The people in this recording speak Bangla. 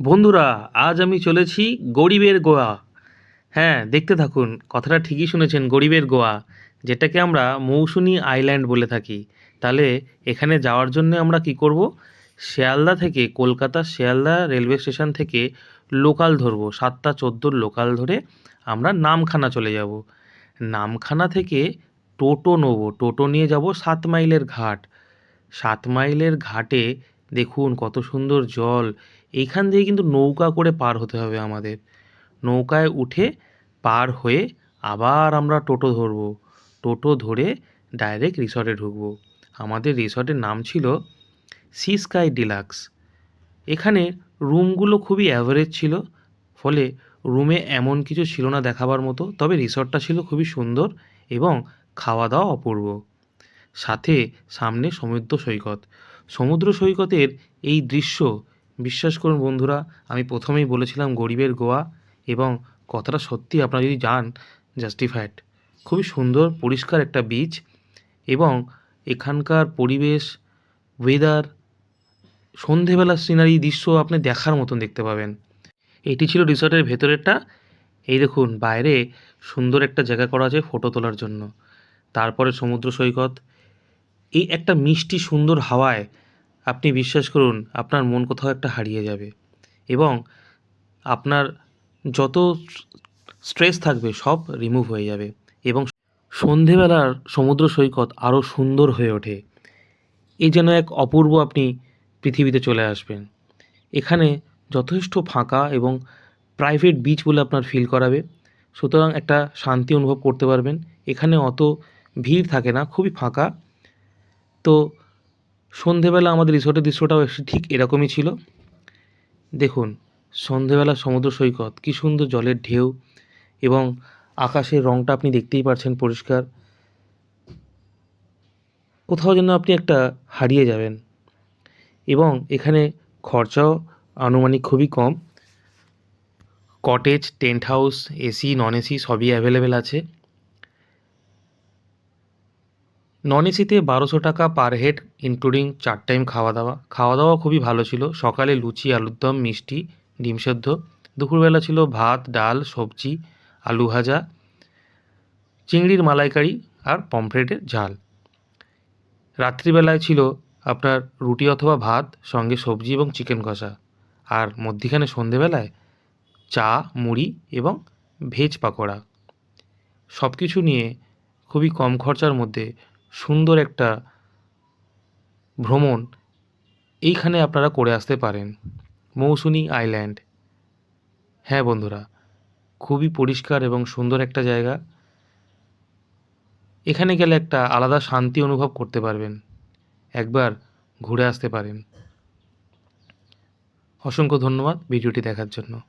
বন্ধুরা, আজ আমি চলেছি গরিবের গোয়া। হ্যাঁ দেখতে থাকুন, কথাটা ঠিকই শুনেছেন, গরিবের গোয়া, যেটাকে আমরা মৌসুনি আইল্যান্ড বলে থাকি। তাহলে এখানে যাওয়ার জন্য আমরা কি করব? শিয়ালদা থেকে কলকাতা, শিয়ালদা রেলওয়ে স্টেশন থেকে লোকাল ধরবো, সাতটা চোদ্দোর লোকাল ধরে আমরা নামখানা চলে যাব। নামখানা থেকে টোটো নেব, টোটো নিয়ে যাব সাত মাইলের ঘাট। সাত মাইলের ঘাটে দেখুন কত সুন্দর জল। এইখান দিয়ে কিন্তু নৌকা করে পার হতে হবে আমাদের। নৌকায় উঠে পার হয়ে আবার আমরা টোটো ধরবো। টোটো ধরে ডাইরেক্ট রিসর্টে ঢুকবো। আমাদের রিসর্টের নাম ছিল সি স্কাই ডিলাক্স এখানে রুমগুলো খুবই অ্যাভারেজ ছিল, ফলে রুমে এমন কিছু ছিল না দেখাবার মতো, তবে রিসর্টটা ছিল খুবই সুন্দর এবং খাওয়া দাওয়া অপূর্ব। সাথে সামনে সমুদ্র সৈকত। সমুদ্র সৈকতের এই দৃশ্য, বিশ্বাস করুন বন্ধুরা, আমি প্রথমেই বলেছিলাম গরিবের গোয়া এবং কথাটা সত্যি আপনারা যদি যান জাস্টিফাইড খুবই সুন্দর, পরিষ্কার একটা বিচ এবং এখানকার পরিবেশ ওয়েদার সন্ধেবেলার সিনারি দৃশ্য আপনি দেখার মতন দেখতে পাবেন। এটি ছিল রিসর্টের ভেতরেরটা। এই দেখুন, বাইরে সুন্দর একটা জায়গা করা আছে ফটো তোলার জন্য। তারপরে সমুদ্র সৈকত। এই একটা মিষ্টি সুন্দর হাওয়ায় আপনি বিশ্বাস করুন, আপনার মন কোথাও একটা হারিয়ে যাবে। এবং আপনার যত স্ট্রেস থাকবে, সব রিমুভ হয়ে যাবে। এবং সন্ধেবেলার সমুদ্র সৈকত আরও সুন্দর হয়ে ওঠে। এই যেন এক অপূর্ব আপনি পৃথিবীতে চলে আসবেন। এখানে যথেষ্ট ফাঁকা এবং প্রাইভেট বিচ বলে আপনার ফিল করাবে। সুতরাং একটা শান্তি অনুভব করতে পারবেন। এখানে অত ভিড় থাকে না, খুবই ফাঁকা। তো সন্ধেবেলা আমাদের রিসোর্টের দৃশ্যটাও ঠিক এরকমই ছিল। দেখুন, সন্ধেবেলা সমুদ্র সৈকত, কী সুন্দর জলের ঢেউ এবং আকাশের রঙটা আপনি দেখতেই পারছেন পরিষ্কার। কোথাও যেন আপনি একটা হারিয়ে যাবেন এবং এখানে খরচাও আনুমানিক খুবই কম। Cottage, tent house, AC, non AC সবই অ্যাভেলেবেল আছে। নন এসিতে বারোশো টাকা পার হেড ইনক্লুডিং চার টাইম খাওয়া দাওয়া খাওয়া দাওয়া খুবই ভালো ছিল। সকালে লুচি, আলুর দম, মিষ্টি, ডিম সেদ্ধ। দুপুরবেলা ছিল ভাত, ডাল, সবজি, আলু ভাজা, চিংড়ির মালাইকারি আর পমফ্রেটের ঝাল। রাত্রিবেলায় ছিল আপনার রুটি অথবা ভাত, সঙ্গে সবজি এবং চিকেন কষা। আর মধ্যিখানে সন্ধেবেলায় চা, মুড়ি এবং ভেজ পাকোড়া। সব কিছু নিয়ে খুবই কম খরচার মধ্যে সুন্দর একটা ভ্রমণ এইখানে আপনারা করে আসতে পারেন। মৌসুনি আইল্যান্ড। হ্যাঁ বন্ধুরা, খুবই পরিষ্কার এবং সুন্দর একটা জায়গা। এখানে গেলে একটা আলাদা শান্তি অনুভব করতে পারবেন। একবার ঘুরে আসতে পারেন। অসংখ্য ধন্যবাদ ভিডিওটি দেখার জন্য।